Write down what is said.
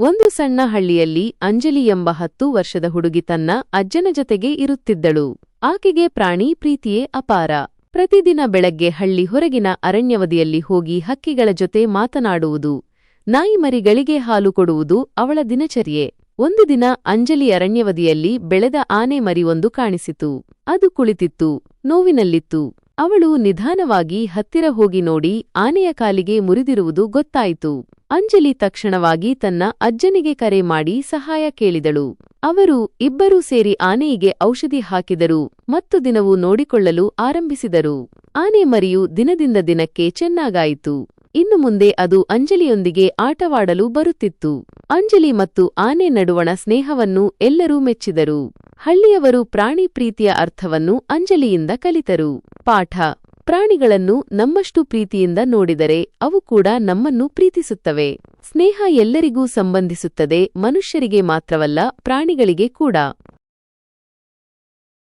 ಒಂದು ಸಣ್ಣ ಹಳ್ಳಿಯಲ್ಲಿ ಅಂಜಲಿ ಎಂಬ ಹತ್ತು ವರ್ಷದ ಹುಡುಗಿ ತನ್ನ ಅಜ್ಜನ ಜೊತೆಗೆ ಇರುತ್ತಿದ್ದಳು. ಆಕೆಗೆ ಪ್ರಾಣಿ ಪ್ರೀತಿಯೇ ಅಪಾರ. ಪ್ರತಿದಿನ ಬೆಳಗ್ಗೆ ಹಳ್ಳಿ ಹೊರಗಿನ ಅರಣ್ಯವದಿಯಲ್ಲಿ ಹೋಗಿ ಹಕ್ಕಿಗಳ ಜೊತೆ ಮಾತನಾಡುವುದು ನಾಯಿಮರಿಗಳಿಗೆ ಹಾಲು ಕೊಡುವುದು ಅವಳ ದಿನಚರ್ಯೆ. ಒಂದು ದಿನ ಅಂಜಲಿ ಅರಣ್ಯವದಿಯಲ್ಲಿ ಬೆಳೆದ ಆನೆ ಮರಿಯೊಂದು ಕಾಣಿಸಿತು. ಅದು ಕುಳಿತಿತ್ತು, ನೋವಿನಲ್ಲಿತ್ತು. ಅವಳು ನಿಧಾನವಾಗಿ ಹತ್ತಿರ ಹೋಗಿ ನೋಡಿ ಆನೆಯ ಕಾಲಿಗೆ ಮುರಿದಿರುವುದು ಗೊತ್ತಾಯಿತು. ಅಂಜಲಿ ತಕ್ಷಣವಾಗಿ ತನ್ನ ಅಜ್ಜನಿಗೆ ಕರೆ ಮಾಡಿ ಸಹಾಯ ಕೇಳಿದಳು. ಅವರು ಇಬ್ಬರೂ ಸೇರಿ ಆನೆಯಿಗೆ ಔಷಧಿ ಹಾಕಿದರು ಮತ್ತು ದಿನವೂ ನೋಡಿಕೊಳ್ಳಲು ಆರಂಭಿಸಿದರು. ಆನೆ ಮರಿಯು ದಿನದಿಂದ ದಿನಕ್ಕೆ ಚೆನ್ನಾಗಾಯಿತು. ಇನ್ನು ಮುಂದೆ ಅದು ಅಂಜಲಿಯೊಂದಿಗೆ ಆಟವಾಡಲು ಬರುತ್ತಿತ್ತು. ಅಂಜಲಿ ಮತ್ತು ಆನೆ ನಡುವಣ ಸ್ನೇಹವನ್ನು ಎಲ್ಲರೂ ಮೆಚ್ಚಿದರು. ಹಳ್ಳಿಯವರು ಪ್ರಾಣಿ ಪ್ರೀತಿಯ ಅರ್ಥವನ್ನು ಅಂಜಲಿಯಿಂದ ಕಲಿತರು. ಪಾಠ ಪ್ರಾಣಿಗಳನ್ನು ನಮ್ಮಷ್ಟು ಪ್ರೀತಿಯಿಂದ ನೋಡಿದರೆ ಅವು ಕೂಡ ನಮ್ಮನ್ನು ಪ್ರೀತಿಸುತ್ತವೆ. ಸ್ನೇಹ ಎಲ್ಲರಿಗೂ ಸಂಬಂಧಿಸುತ್ತದೆ, ಮನುಷ್ಯರಿಗೆ ಮಾತ್ರವಲ್ಲ ಪ್ರಾಣಿಗಳಿಗೆ ಕೂಡ.